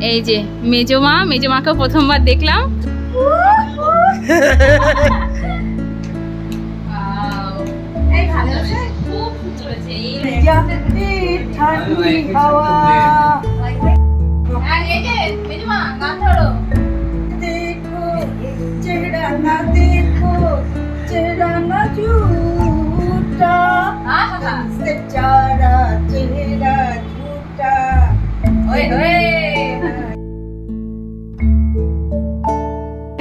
এই যে মেজমা মেজমাকে প্রথমবার দেখলাম। এই ভালো আছে? খুব সুন্দর হয়েছে। এই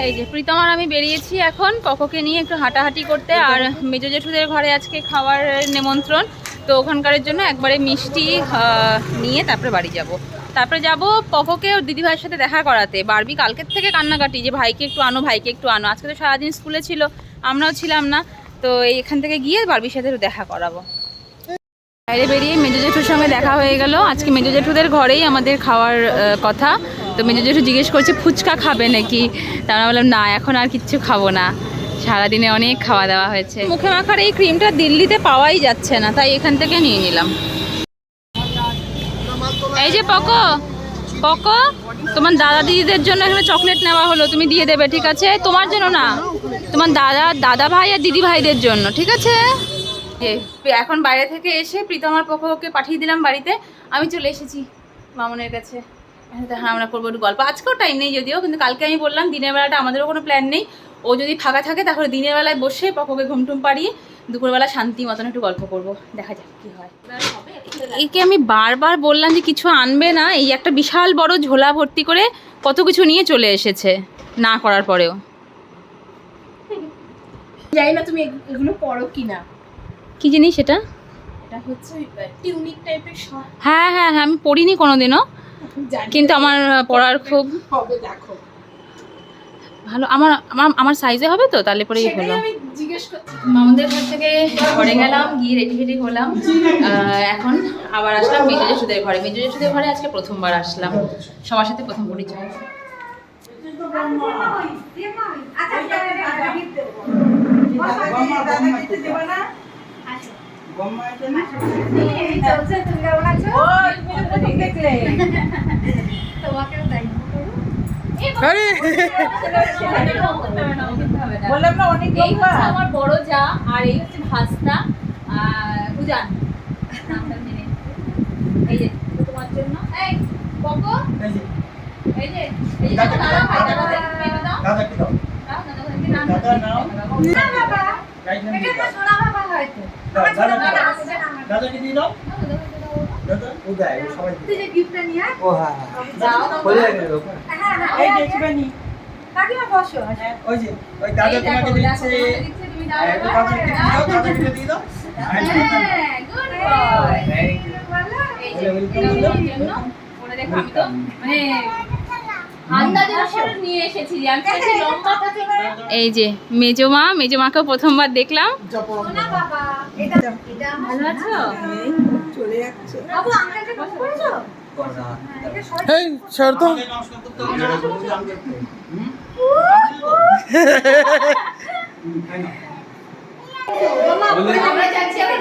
এই যে, প্রীতম আর আমি বেরিয়েছি এখন কককে নিয়ে একটু হাঁটাহাঁটি করতে, আর মেজো জেঠুদের ঘরে আজকে খাওয়ার নেমন্ত্রণ। তো ওখানকারের জন্য একবারে মিষ্টি নিয়ে তারপরে বাড়ি যাব। তারপরে যাব পককে ওর দিদিভাইয়ের সাথে দেখা করাতে। বারবি কালকের থেকে কান্নাকাটি যে ভাইকে একটু আনো, ভাইকে একটু আনো। আজকে তো সারাদিন স্কুলে ছিল, আমরাও ছিলাম না। তো এখান থেকে গিয়ে বারবির সাথে দেখা করাবো। বাইরে বেরিয়ে মেজো জেঠুর সঙ্গে দেখা হয়ে গেল। আজকে মেজো জেঠুদের ঘরেই আমাদের খাওয়ার কথা। তো মেজো জেঠু জিজ্ঞেস করছে ফুচকা খাবে নাকি? তা আমরা বললাম না এখন আর কিচ্ছু খাব না। সারাদিনে অনেক খাওয়া দাওয়া হয়েছে। মুখে মাখার এই ক্রিমটা দিল্লিতে পাওয়াই যাচ্ছে না তাই এখান থেকে নিয়ে নিলাম। এই যে পকো পকো তোমার দাদা দিদিদের জন্য এখানে চকলেট নেওয়া হলো তুমি দিয়ে দেবে ঠিক আছে? তোমার জন্য না তোমার দাদা দাদা ভাই আর দিদি ভাইদের জন্য ঠিক আছে? যে এখন বাইরে থেকে এসে প্রীতমার পক্ষকে পাঠিয়ে দিলাম বাড়িতে। আমি চলে এসেছি মামনের কাছে। হ্যাঁ আমরা করব একটু গল্প। আজকেও টাইম নেই যদিও, কিন্তু কালকে আমি বললাম দিনের বেলাটা আমাদেরও কোনো প্ল্যান নেই। ও যদি ফাঁকা থাকে তাহলে দিনের বেলায় বসে পক্ষকে ঘুমটুম পাড়িয়ে দুপুরবেলা শান্তি মতন একটু গল্প করব। দেখা যাক কি হয়। একে আমি বারবার বললাম যে কিছু আনবে না, এই একটা বিশাল বড় ঝোলা ভর্তি করে কত কিছু নিয়ে চলে এসেছে, না করার পরেও। জানি না তুমি এগ- এগুলো পড়ো কিনা। কি জিনিস এটা এটা হচ্ছে টিউনিক টাইপের শর্ট হ্যাঁ হ্যাঁ হ্যাঁ আমি পড়িনি কোনোদিনও কিন্তু আমার পড়ার খুব হবে দেখো ভালো আমার আমার আমার সাইজে হবে তো তাহলে পরেই হলো আমি মামুদের ঘর থেকে ঘরে গেলাম গিয়ে রেডি ফেডি হলাম এখন আবার আসলাম মেজো জেঠুদের ঘরে মেজো জেঠুদের ঘরে আজকে প্রথমবার আসলাম সবার সাথে প্রথম পরিচয় বললাম না অনেক এই আমার বড় যা আর এই হচ্ছে ভাস্তা। মেনে এই যে তোমার জন্য। এই বকো এই যে। এই যে দাদা, দাদা ভাই দাদা দাদা, ভাই দাও দাদা। কি দাও। দাদা নাম দাদা নাও। রাইট হ্যান্ড এটা তো সোনা বাবা হয়তো। দাদা দাদা দাদা, দাদা দাদা কি দিয়ে দাও দাদা হ্যাঁ হ্যাঁ হ্যাঁ হ্যাঁ তোমাকে দিচ্ছে হ্যাঁ, দাদাকে দাদাকে হ্যাঁ, মানে এই যে মেজমা মেজমাকেও প্রথমবার দেখলাম।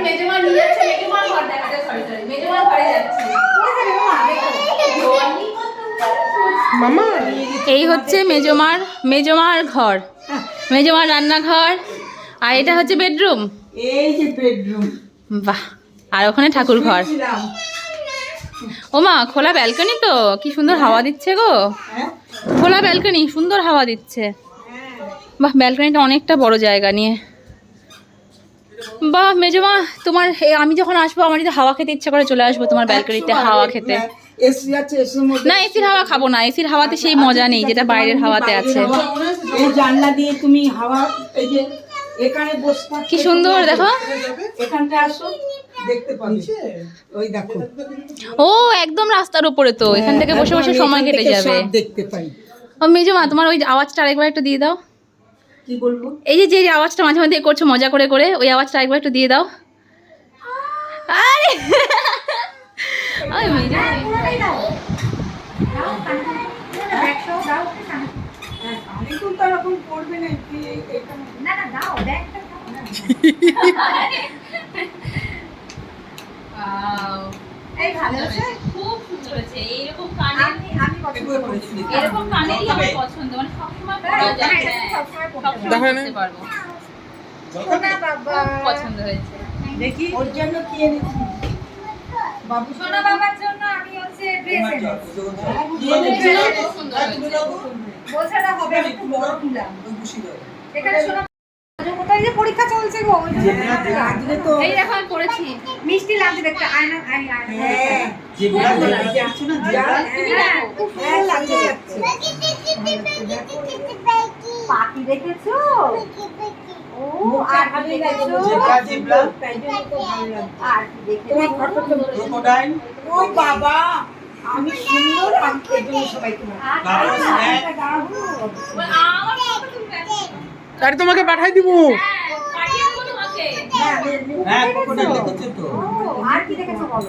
মেজমা নিয়ে যাচ্ছে। মেজমার ঘর দেখাতে সরি সরি মেজমার ঘরে যাচ্ছি মামা এই হচ্ছে মেজমার মেজমার ঘর। মেজমার রান্নাঘর। আর এটা হচ্ছে বেডরুম। এই যে বেডরুম। বাহ আর ওখানে ঠাকুর ঘর। ওমা খোলা ব্যালকনি তো? কি সুন্দর হাওয়া দিচ্ছে গো। খোলা ব্যালকনি সুন্দর হাওয়া দিচ্ছে। বাহ ব্যালকনিটা অনেকটা বড় জায়গা নিয়ে। বাহ মেজমা তোমার আমি যখন আসব আমার যদি হাওয়া খেতে ইচ্ছা করে চলে আসব তোমার ব্যালকনিতে হাওয়া খেতে। এসি আছে এসির মধ্যে না এসির হাওয়া খাব না এসির হাওয়াতে সেই মজা নেই যেটা বাইরের হাওয়াতে আছে। এই জানলা দিয়ে তুমি হাওয়া এই যে এখানে বসে কি সুন্দর দেখো। এখানটা আসো দেখতে পাবে। ওই দেখো। ও একদম রাস্তার উপরে তো এখান থেকে বসে বসে সময় কেটে যাবে। দেখতে পাই। ও মেজমা তোমার ওই আওয়াজটা আরেকবার একটু দিয়ে দাও। কি বলব? এই যে যে আওয়াজটা মাঝে মাঝে করছ মজা করে করে ওই আওয়াজটা একবার একটু দিয়ে দাও। আরে! ওই মেজো আমি কিন্তু এরকম করবে না কি না না দাও ব্যাগটা এই ভালো আছে খুব সুন্দর হয়েছে এইরকম কানে আমি আমি পছন্দ করেছি এরকম কানেরই আমার পছন্দ মানে সবসময় পরা যায়। সবসময় পরতে পারব। সোনা বাবা। পছন্দ হয়েছে। দেখি। ওর জন্য কি এনেছি? বাবু সোনা বাবার জন্য আমি হচ্ছে ড্রেস এনেছি। খুব সুন্দর হবে একটু বড় নিলাম এখানে সোনা কোথায় যে পরীক্ষা চলছে গো? আজকে তো এই দেখো আমি মিষ্টি লাগছে দেখতে আয়না আই আয়না। হ্যাঁ যেগুলা যেগুলা যা- তুমি হ্যাঁ, খুব সুন্দর লাগছে পাখি দেখেছ? ও আর কি দেখেছ? Zebra, zebra. তাই তো ভালো লাগছে। আর কি দেখেছ ক্রোকোডাইল ও বাবা আমি সুন্দর জন্য তোমাকে পাঠাই দিব। হ্যাঁ পাঠিয়ে দেবো তোমাকে হ্যাঁ, আর কি দেখেছ বলো?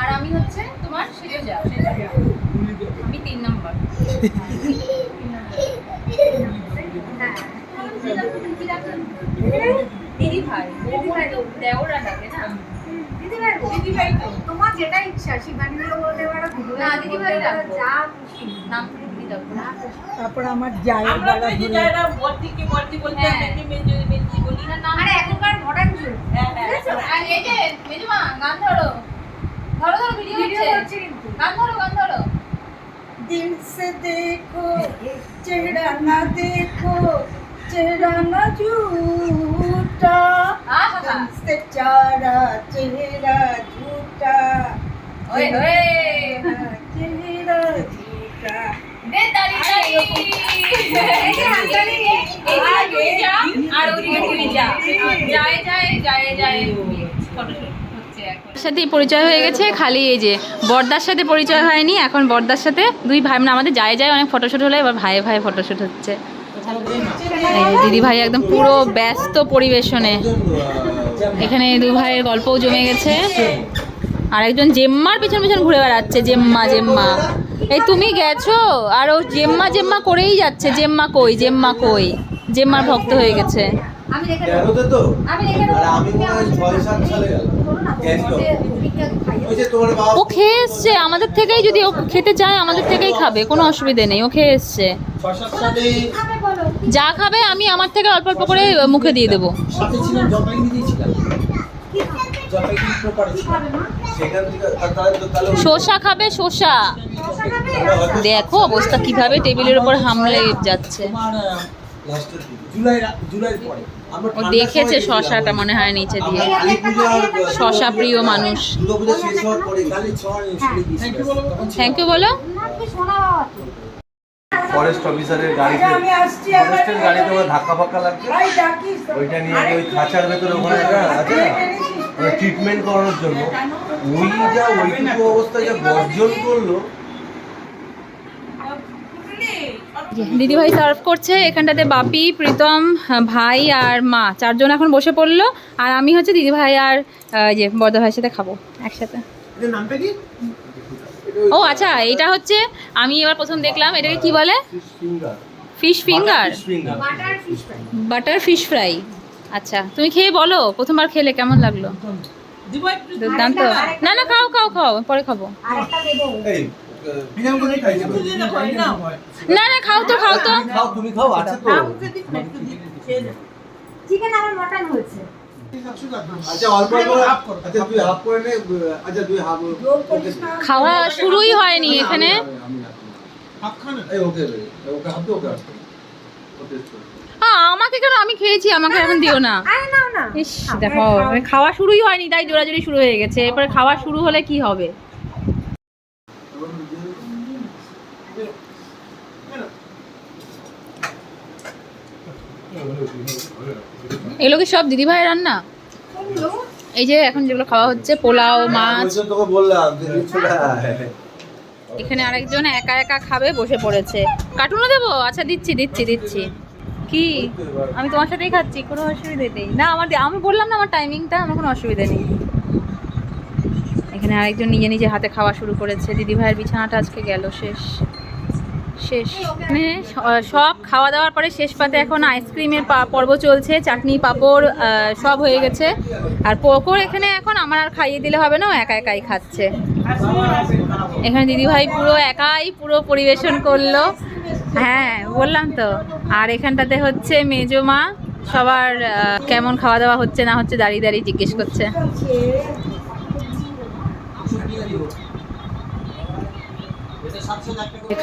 আর আমি হচ্ছে তোমার সেজো যা আমি তিন নম্বর। দিদি ভাই দেওরা না? তোমার যেটা ইচ্ছা বলতে পারো না, দিদি ভাই যা খুশি। নাম তারপর আমার বলি? না আরে এখনকার মডার্ন যুগ বুঝেছ? আর এই যে মেজমা গান ধরো। ধরো ধরো ভিডিও হচ্ছে। গান ধরো গান ধরো। দিল সে দেখো চেহারা না দেখো চেহারা না ঝুটা দিল সে চারা চেহারা ঝুটা ওয়ে ওয়ে। চেহারা ঝুটা আর ওদিকে যায় যায় যায় যায়। ফটোশুট সাথেই পরিচয় হয়ে গেছে খালি এই যে বর্দার সাথে পরিচয় হয়নি এখন বর্দার সাথে দুই ভাই মানে আমাদের যায় যায় অনেক ফটোশ্যুট হলো এবার ভাইয়ে ভাইয়ে ফটোশ্যুট হচ্ছে। দিদি ভাই একদম পুরো ব্যস্ত পরিবেশনে। এখানে দু ভাইয়ের গল্পও জমে গেছে। আর একজন জেম্মার পিছন পিছন ঘুরে বেড়াচ্ছে জেম্মা জেম্মা। এই তুমি গেছো? আর ও জেম্মা জেম্মা করেই যাচ্ছে। জেম্মা কই জেম্মা কই? জেম্মার ভক্ত হয়ে গেছে। আমি ও খেয়ে এসছে আমাদের থেকেই যদি ও খেতে চায় আমাদের থেকেই খাবে কোনো অসুবিধে নেই ও খেয়ে এসছে। যা খাবে আমি আমার থেকে অল্প অল্প করে মুখে দিয়ে দেবো। শসা খাবে শসা। দেখো অবস্থা কীভাবে টেবিলের উপর হামলে যাচ্ছে। জুলাই জুলাই পরে। ও দেখেছে শশাটা মনে হয় নিচে দিয়ে। শসা প্রিয় মানুষ। থ্যাংক ইউ বলো। ফরেস্ট অফিসারের গাড়িতে আচ্ছা, আমি আসছি আমার ফরেস্টের গাড়িতে ওরা ধাক্কা ফাক্কা লাগছে। ওইটা নিয়ে ওই খাঁচার ভেতরে ওখানে একটা আছে না? ট্রিটমেন্ট করানোর জন্য। ওই যা ওইটুকু অবস্থায় যা গর্জন করল দিদিভাই সার্ভ করছে এখানটাতে বাপি প্রীতম ভাই আর মা। চারজন এখন বসে পড়ল আর আমি হচ্ছে দিদিভাই আর যে বড়দা ভাইয়ের সাথে খাব একসাথে। ও আচ্ছা এটা হচ্ছে আমি এবার প্রথম দেখলাম এটাকে কি বলে? Fish finger finger butter fish fry butter fish fry আচ্ছা তুমি খেয়ে বলো প্রথমবার খেলে কেমন লাগল? দুর্দান্ত। না না খাও খাও খাও পরে খাব। না। না খাও তো খাও তো। খাও তুমি খাও আছে তো। চিকেন আমার মটন হয়েছে। আচ্ছা অল্প অল্প আচ্ছা তুই হাফ করে নে আচ্ছা তুই হাফ জোর করিস না। খাওয়া শুরুই হয়নি এখানে। আমাকে কেন? আমি খেয়েছি আমাকে এখন দিও না। ইস দেখো মানে খাওয়া শুরুই হয়নি তাই জোরাজুরি শুরু হয়ে গেছে। এরপরে খাওয়া শুরু হলে কি হবে? এগুলো কি সব দিদিভাই রান্না? এই যে এখন যেগুলো খাওয়া হচ্ছে পোলাও মাছ। ওই তো তোকে বললাম যে চলে আয়। এখানে আরেকজন একা একা খাবে বসে পড়েছে। কার্টুনও দেবো? আচ্ছা দিচ্ছি দিচ্ছি দিচ্ছি। কি? আমি তোমার সাথেই খাচ্ছি কোনো অসুবিধে নেই। না আমার আমি বললাম না আমার টাইমিংটা আমার কোনো অসুবিধা নেই। এখানে আরেকজন নিজে নিজে হাতে খাওয়া শুরু করেছে। দিদি ভাইয়ের বিছানাটা আজকে গেল শেষ। শেষ। মানে সব খাওয়া দাওয়ার পরে শেষ পাতে এখন আইসক্রিমের পর্ব চলছে চাটনি পাঁপড় সব হয়ে গেছে। আর পকোর এখানে এখন আমার আর খাইয়ে দিলে হবে না একা একাই খাচ্ছে। এখানে দিদিভাই পুরো একাই পুরো পরিবেশন করল। হ্যাঁ বললাম তো। আর এখানটাতে হচ্ছে মেজো মা সবার কেমন খাওয়া দাওয়া হচ্ছে না হচ্ছে দাঁড়িয়ে দাঁড়িয়ে জিজ্ঞেস করছে।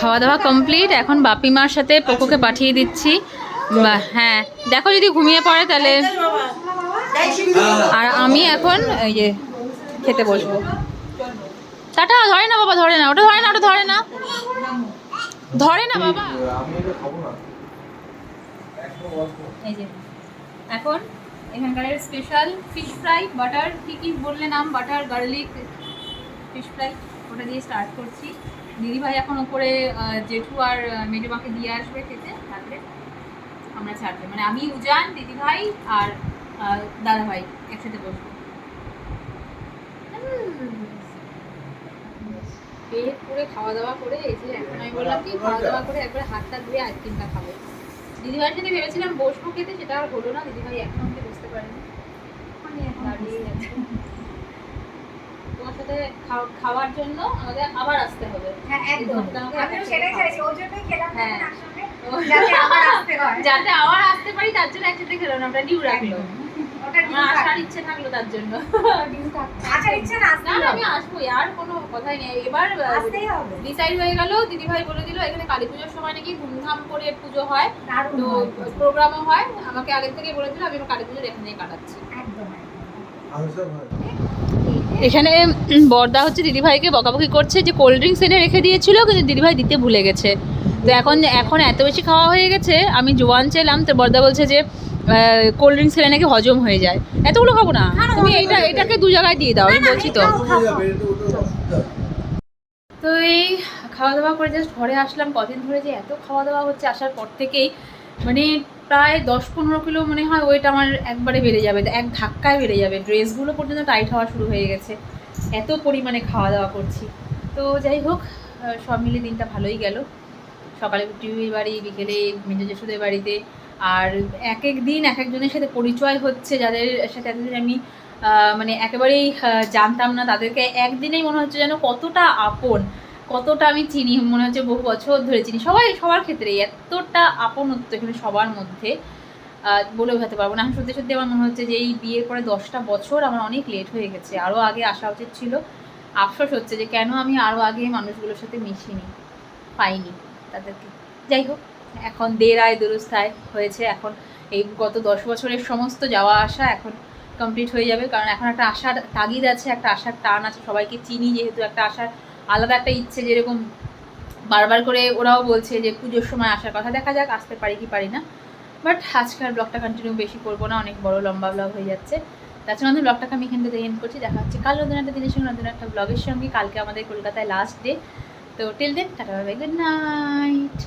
খাওয়া দাওয়া কমপ্লিট। এখন বাপি মার সাথে পোকোকে পাঠিয়ে দিচ্ছি। হ্যাঁ। দেখো যদি ঘুমিয়ে পড়ে তাহলে। আর আমি এখন এই যে খেতে বসবো। টাটা, ধরে না বাবা, ধরে না। ওটা ধরে না, ওটা ধরে না। ধরে না বাবা। এই যে, এখন এখানকার স্পেশাল ফিশ ফ্রাই বাটার কি কি বললে নাম? বাটার গার্লিক ফিশ ফ্রাই ওটা দিয়ে স্টার্ট করছি। দিদিভাই এখন ওপরে জেঠু আর আহ, মাকে দিয়ে আসবে খেতে তারপরে আমরা ছাড়বে মানে আমি উজান দিদিভাই আর দাদাভাই একসাথে বসবো। পেট পুরো খাওয়া দাওয়া করে এই যে এখন আমি বললাম কি খাওয়া দাওয়া করে একবার হাতটা ধুয়ে আইসক্রিমটা খাব। দিদিভাইয়ের সাথে ভেবেছিলাম বসবো খেতে সেটা আর হলো না দিদিভাই এখন অব্দি বুঝতে পারেনি। এখন দাঁড়িয়ে। সাথে খাওয়ার জন্য আমাদের আবার আসতে হবে। হ্যাঁ একদম। আমিও সেটাই চাইছি ওর জন্যই খেলাম হ্যাঁ। যাতে আবার আসতে হয় যাতে আবার আসতে পারি তার জন্য একসাথে খেলো না আমরা ডিউ রাখল আসার ইচ্ছে থাকল তার জন্য। আসার ইচ্ছে না আমি আর কোনো কথাই নেই। এবার ডিসাইড হয়ে গেল দিদিভাই বলে দিল এখানে কালী পুজোর সময় নাকি ধুমধাম করে পুজো হয়। তো প্রোগ্রামও হয়। আমাকে আগের থেকে বলে দিল আমি কালী পুজোর এখানেই কাটাচ্ছি। একদম একদম। আমি সব ভাই এখানে বর্দা হচ্ছে দিদিভাইকে বকাবকি করছে যে কোল্ড ড্রিঙ্কস এনে রেখে দিয়েছিল কিন্তু দিদিভাই দিতে ভুলে গেছে। তো এখন এখন এত বেশি খাওয়া হয়ে গেছে আমি জোয়ান চেলাম তো বর্দা বলছে যে কোল্ড ড্রিঙ্কস খেলে নাকি হজম হয়ে যায়। এতগুলো খাব না তুমি এইটা এটাকে দু জায়গায় দিয়ে দাও আমি বলছি তো। তো এই খাওয়া দাওয়া করে জাস্ট ঘরে আসলাম কদিন ধরে যে এত খাওয়া দাওয়া হচ্ছে আসার পর থেকেই মানে প্রায় দশ পনেরো কিলো মনে হয় ওয়েট আমার একবারে বেড়ে যাবে, এক ধাক্কায় বেড়ে যাবে। ড্রেসগুলো পর্যন্ত টাইট হওয়া শুরু হয়ে গেছে। এত পরিমাণে খাওয়া দাওয়া করছি। তো যাই হোক সব মিলে দিনটা ভালোই গেল। সকালে টিভির বাড়ি, বিকেলে মেজো জেঠুদের বাড়িতে। আর এক এক দিন এক একজনের সাথে পরিচয় হচ্ছে, যাদের সাথে এতদিন আমি মানে একেবারেই জানতাম না। তাদেরকে একদিনেই মনে হচ্ছে যেন কতটা আপন। কতটা আমি চিনি, মনে হচ্ছে বহু বছর ধরে চিনি। সবাই, সবার ক্ষেত্রে এতটা আপনত্ব এখানে সবার মধ্যে বলে বোঝাতে পারব না। সত্যি সত্যি আমার মনে হচ্ছে যে এই বিয়ের পরে দশটা বছর আমার অনেক লেট হয়ে গেছে। আরও আগে আসা উচিত ছিল। আফসোস হচ্ছে যে কেন আমি আরও আগে মানুষগুলোর সাথে মিশিনি, পাইনি। তাদেরকে যাই হোক, এখন দেড়ায় দুরস্থায় হয়েছে। এখন এই গত দশ বছরের সমস্ত যাওয়া আসা এখন কমপ্লিট হয়ে যাবে। কারণ এখন একটা আশার তাগিদ আছে, একটা আশার টান আছে। সবাইকে চিনি যেহেতু একটা আশার আলাদা একটা ইচ্ছে যেরকম বারবার করে ওরাও বলছে যে পুজোর সময় আসার কথা, দেখা যাক, আসতে পারি কি পারি না। বাট আজকে আর ব্লগটা কন্টিনিউ বেশি করব না, অনেক বড় লম্বা ব্লগ হয়ে যাচ্ছে। তাছাড়া আমি ব্লগটাকে আমি এখান থেকে এন্ড করছি, দেখা হচ্ছে কাল নতুন একটা দিনের সঙ্গে নতুন একটা ব্লগের সঙ্গে, কালকে আমাদের কলকাতায় লাস্ট ডে তো till then tata bye good night